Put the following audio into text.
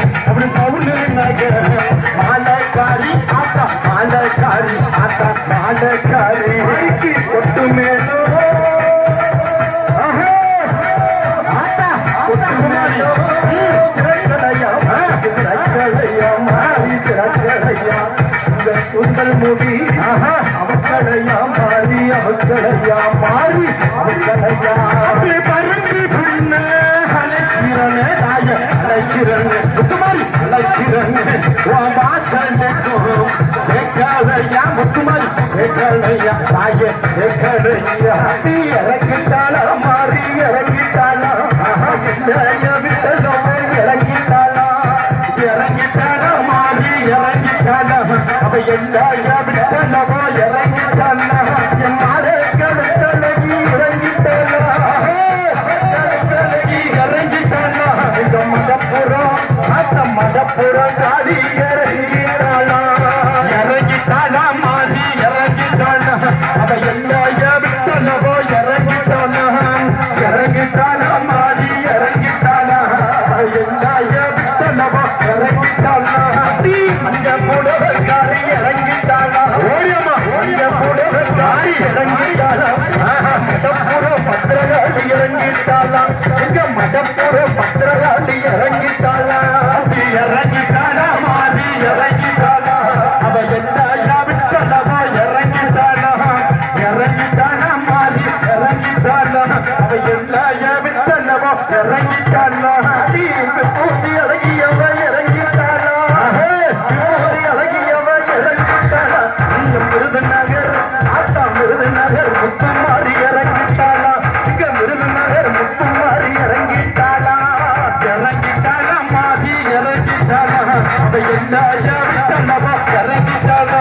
அப்படி பவுனு நகர் மாலக்காரி ஆத்தா மாலக்காரி ஆத்தா மாலக்காரி. கொட்டு மேலோ. ஆத்தா கொட்டு மேலோ. சுந்தல் முடி அவக்களையா மாறி அவக்களையா மாறி அவக்களையா. பறந்து பின்ன அழைக்கிறனே தாய அழைக்கிறனே முத்துமாரி அழைக்கிறனே உன் வாசலுக்கும் கேட்கலையா முத்துமாரி கேட்கலையா தாய கேட்கலையா நீ இறங்கிட்டாளா? மாறி இறங்கிட்டாளா? இல்லையா விட்டலோ இறங்கிட்டாளா? இறங்கிட்டாளா? மாறி இறங்கிட்டாளா? அவ எல்லாயா அந்த மதப்புறம் காடி இறங்கிட்டாளா இறங்கிட்டாளா மாறி இறங்கிட்டாளா? அவ எல்லாயா விட்டலவோ இறங்கிட்டாளா? இறங்கிட்டாளா மாறி இறங்கிட்டாளா? எல்லாயா விட்டலவோ இறங்கிட்டாளா? நீ அஞ்ச புடவைக்காரி இறங்கிட்டாளா? ஓடியம்மா அஞ்ச புடவைக்காரி இறங்கிட்டாளா? மடப்புற பத்திரகாளி இறங்கிட்டாளா? பத்திரகாளி இறங்கிட்டாளா? இறங்கிட்டாளா அவ எல்லா விட்டலவா இறங்கிட்டாளா? அழகியவ இறங்கிட்டாளா? பூதி அழகியவ இறங்கிட்டாளா இந்த விருதுநகர் ஆத்தா விருதுநகர் முத்துமாரி இறங்கிட்டாளா இங்க விருதுநகர் முத்துமாரி இறங்கிட்டாளா இறங்கிட்டாளா மாதி இறங்கிட்டாளா அவ எல்லா விட்டலவா இறங்கிட்டாளா?